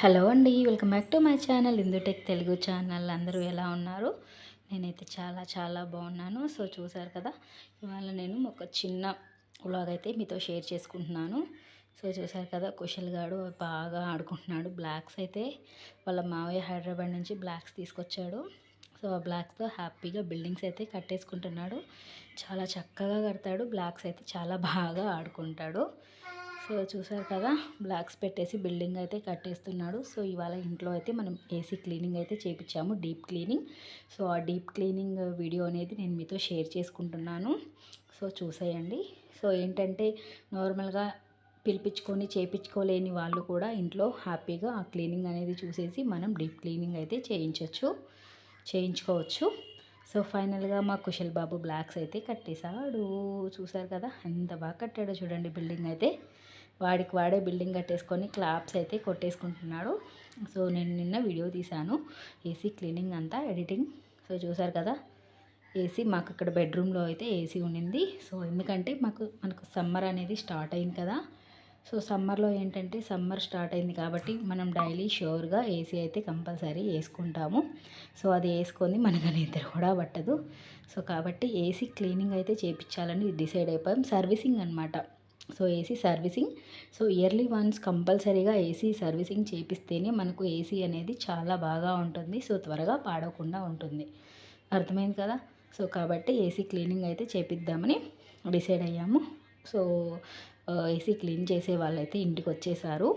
Hello అండి welcome back to my channel Indutech Telugu channel. అందరూ ఎలా ఉన్నారు? నేనైతే చాలా చాలా బాగున్నాను. సో చూసారు కదా ఇవాళ నేను ఒక చిన్న వ్లాగ్ అయితే మీతో షేర్ చేసుకుంటున్నాను. సో చూసారు కదా కుశల్ గాడు బాగా ఆడుకుంటున్నాడు. బ్లాక్స్ అయితే వాళ్ళ మావయ్య హైదరాబాద్ నుంచి బ్లాక్స్ తీసుకొచ్చాడు. సో ఆ బ్లాక్స్తో హ్యాపీగా బిల్డింగ్స్ అయితే కట్టేసుకుంటున్నాడు. చాలా చక్కగా కడతాడు. బ్లాక్స్ అయితే చాలా బాగా ఆడుకుంటాడు. సో చూసారు కదా బ్లాక్స్ పెట్టేసి బిల్డింగ్ అయితే కట్టేస్తున్నాడు. సో ఇవాళ ఇంట్లో అయితే మనం ఏసీ క్లీనింగ్ అయితే చేయించాము డీప్ క్లీనింగ్. సో ఆ డీప్ క్లీనింగ్ వీడియో అనేది నేను మీతో షేర్ చేసుకుంటున్నాను. సో చూసేయండి. సో ఏంటంటే నార్మల్గా పిలిపించుకొని చేయించుకోలేని వాళ్ళు కూడా ఇంట్లో హ్యాపీగా ఆ క్లీనింగ్ అనేది చూసేసి మనం డీప్ క్లీనింగ్ అయితే చేయించవచ్చు చేయించుకోవచ్చు. సో ఫైనల్గా మా కుశల్ బాబు బ్లాక్స్ అయితే కట్టేశాడు. చూసారు కదా ఎంత బాగా కట్టాడో చూడండి బిల్డింగ్ అయితే. వాడికి వాడే బిల్డింగ్ కట్టేసుకొని క్లాప్స్ అయితే కొట్టేసుకుంటున్నాడు. సో నేను నిన్న వీడియో తీశాను. ఏసీ క్లీనింగ్ అంతా ఎడిటింగ్. సో చూసారు కదా? ఏసీ మాకు ఇక్కడ బెడ్రూమ్లో అయితే ఏసీ ఉండింది. సో ఎందుకంటే మాకు మనకు సమ్మర్ అనేది స్టార్ట్ అయింది కదా? సో సమ్మర్లో ఏంటంటే సమ్మర్ స్టార్ట్ అయింది కాబట్టి మనం డైలీ షూర్గా ఏసీ అయితే కంపల్సరీ వేసుకుంటాము. సో అది వేసుకొని మనకు నిద్ర కూడా పట్టదు. సో కాబట్టి ఏసీ క్లీనింగ్ అయితే చేయించాలని డిసైడ్ అయిపోయాం. సర్వీసింగ్ అనమాట so AC servicing. So yearly once కంపల్సరీగా ఏసీ సర్వీసింగ్ చేపిస్తేనే మనకు ఏసీ అనేది చాలా బాగా ఉంటుంది. సో త్వరగా పాడవకుండా ఉంటుంది. అర్థమైంది కదా? సో కాబట్టి ఏసీ క్లీనింగ్ అయితే చేపిద్దామని డిసైడ్ అయ్యాము. సో ఏసీ క్లీన్ చేసే వాళ్ళైతే ఇంటికి వచ్చేసారు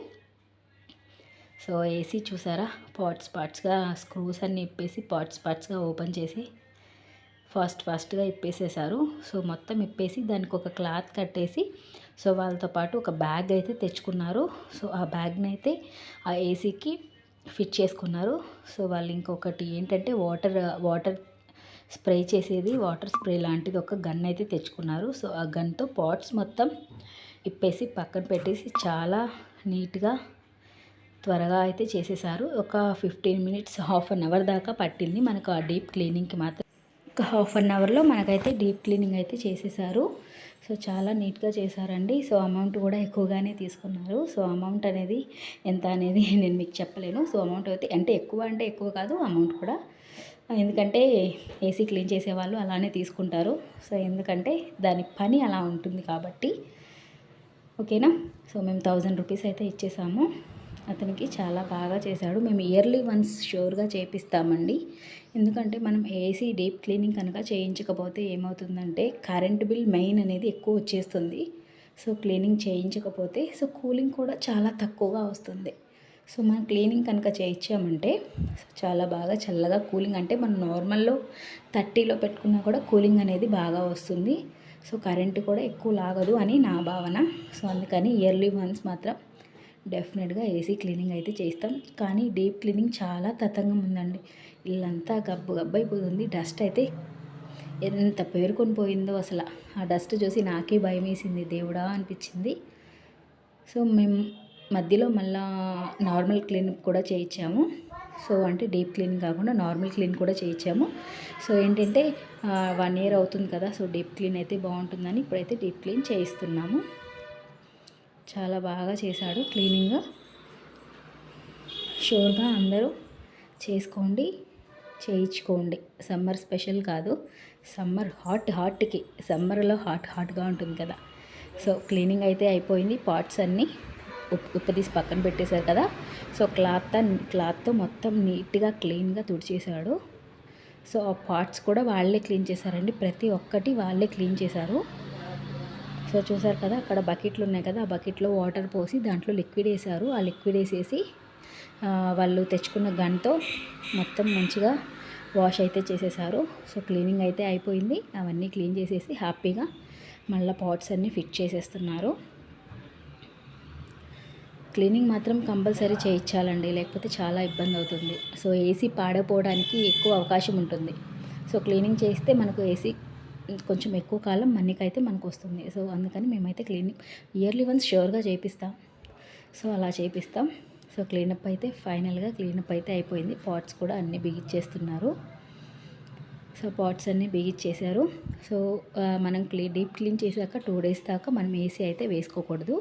సో ఏసీ చూసారా? పార్ట్స్ పార్ట్స్గా స్క్రూస్ అన్ని ఇప్పేసి పార్ట్స్ పార్ట్స్గా ఓపెన్ చేసి ఫాస్ట్ ఫాస్ట్గా ఇప్పేసేసారు. సో మొత్తం ఇప్పేసి దానికి ఒక క్లాత్ కట్టేసి సో వాళ్ళతో పాటు ఒక బ్యాగ్ అయితే తెచ్చుకున్నారు. సో ఆ బ్యాగ్ని అయితే ఆ ఏసీకి ఫిట్ చేసుకున్నారు. సో వాళ్ళు ఇంకొకటి ఏంటంటే వాటర్ వాటర్ స్ప్రే చేసేది వాటర్ స్ప్రే లాంటిది ఒక గన్ అయితే తెచ్చుకున్నారు. సో ఆ గన్తో పాట్స్ మొత్తం ఇప్పేసి పక్కన పెట్టేసి చాలా నీట్గా త్వరగా అయితే చేసేసారు. ఒక fifteen minutes half an hour దాకా పట్టింది. మనకు ఆ డీప్ క్లీనింగ్కి మాత్రం ఒక హాఫ్ అన్ అవర్లో మనకైతే డీప్ క్లీనింగ్ అయితే చేసేసారు. సో చాలా నీట్గా చేశారండి. సో అమౌంట్ కూడా ఎక్కువగానే తీసుకున్నారు. సో అమౌంట్ అనేది ఎంత అనేది నేను మీకు చెప్పలేను. సో అమౌంట్ అయితే అంటే ఎక్కువ అంటే ఎక్కువ కాదు అమౌంట్ కూడా. ఎందుకంటే ఏసీ క్లీన్ చేసేవాళ్ళు అలానే తీసుకుంటారు. సో ఎందుకంటే దాని పని అలా ఉంటుంది కాబట్టి. ఓకేనా? సో మేము థౌజండ్ రూపీస్ అయితే ఇచ్చేసాము. అతనికి చాలా బాగా చేశాడు. మేము ఇయర్లీ వన్స్ షూర్గా చేపిస్తామండి. ఎందుకంటే మనం ఏసీ డీప్ క్లీనింగ్ కనుక చేయించకపోతే ఏమవుతుందంటే కరెంట్ బిల్ మెయిన్ అనేది ఎక్కువ వచ్చేస్తుంది. సో క్లీనింగ్ చేయించకపోతే సో కూలింగ్ కూడా చాలా తక్కువగా వస్తుంది. సో మనం క్లీనింగ్ కనుక చేయించామంటే చాలా బాగా చల్లగా కూలింగ్ అంటే మనం నార్మల్లో థర్టీలో పెట్టుకున్నా కూడా కూలింగ్ అనేది బాగా వస్తుంది. సో కరెంటు కూడా ఎక్కువ లాగదు అని నా భావన. సో అందుకని ఇయర్లీ వన్స్ మాత్రం డెఫినెట్గా ఏసీ క్లీనింగ్ అయితే చేస్తాం కానీ డీప్ క్లీనింగ్ చాలా తతంగం ఉందండి. ఇల్లంతా గబ్బు గబ్బు అయిపోతుంది. డస్ట్ అయితే ఎంత పేరుకొని పోయిందో అసలు. ఆ డస్ట్ చూసి నాకే భయం వేసింది. దేవుడా అనిపించింది. సో మేము మధ్యలో మళ్ళా నార్మల్ క్లీన్ కూడా చేయించాము. సో అంటే డీప్ క్లీన్ కాకుండా నార్మల్ క్లీన్ కూడా చేయించాము. సో ఏంటంటే వన్ ఇయర్ అవుతుంది కదా. సో డీప్ క్లీన్ అయితే బాగుంటుందని ఇప్పుడైతే డీప్ క్లీన్ చేయిస్తున్నాము. చాలా బాగా చేశాడు క్లీనింగ్. షూర్గా అందరూ చేసుకోండి చేయించుకోండి. సమ్మర్ స్పెషల్ కాదు సమ్మర్ హాట్ హాట్కి సమ్మర్లో హాట్ హాట్గా ఉంటుంది కదా. సో క్లీనింగ్ అయితే అయిపోయింది పార్ట్స్ అన్నీ ఉప్పదీసి పక్కన పెట్టేశారు కదా. సో క్లాత్ క్లాత్తో మొత్తం నీట్గా క్లీన్గా తుడిచేశాడు. సో ఆ పార్ట్స్ కూడా వాళ్ళే క్లీన్ చేశారండి ప్రతి ఒక్కటి వాళ్ళే క్లీన్ చేశారు. సో చూసారు కదా అక్కడ బకెట్లు ఉన్నాయి కదా ఆ బకెట్లో వాటర్ పోసి దాంట్లో లిక్విడ్ వేసారు ఆ లిక్విడ్ వేసేసి వాళ్ళు తెచ్చుకున్న గన్తో మొత్తం మంచిగా వాష్ అయితే చేసేసారు. సో క్లీనింగ్ అయితే అయిపోయింది. అవన్నీ క్లీన్ చేసేసి హ్యాపీగా మళ్ళీ పాట్స్ అన్నీ ఫిట్ చేసేస్తున్నారు. క్లీనింగ్ మాత్రం కంపల్సరీ చేయించాలండి లేకపోతే చాలా ఇబ్బంది అవుతుంది. సో ఏసీ పాడైపోవడానికి ఎక్కువ అవకాశం ఉంటుంది. సో క్లీనింగ్ చేస్తే మనకు ఏసీ కొంచెం ఎక్కువ కాలం మన్నికైతే మనకు వస్తుంది సో అందుకని మేమైతే క్లీనింగ్ ఇయర్లీ వన్స్ షూర్గా చేపిస్తాం. సో అలా చేపిస్తాం. సో క్లీనప్ అయితే ఫైనల్గా క్లీనప్ అయితే అయిపోయింది. పాట్స్ కూడా అన్నీ బిగిచ్చేస్తున్నారు. సో పాట్స్ అన్నీ బిగిచ్చేశారు. సో మనం క్లీ డీప్ క్లీన్ చేశాక టూ డేస్ దాకా మనం ఏసీ అయితే వేసుకోకూడదు.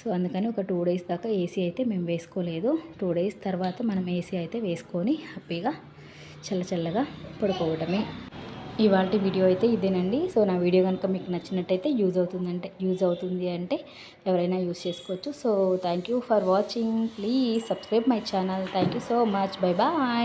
సో అందుకని ఒక టూ డేస్ దాకా ఏసీ అయితే మేము వేసుకోలేదు. టూ డేస్ తర్వాత మనం ఏసీ అయితే వేసుకొని హ్యాపీగా చల్ల చల్లగా పడుకోవటమే ఇవాళ వీడియో అయితే ఇదేనండి. సో నా వీడియో కనుక మీకు నచ్చినట్టయితే యూజ్ అవుతుందంటే యూజ్ అవుతుంది అంటే ఎవరైనా యూజ్ చేసుకోవచ్చు. So thank you for watching please subscribe my channel thank you so much bye bye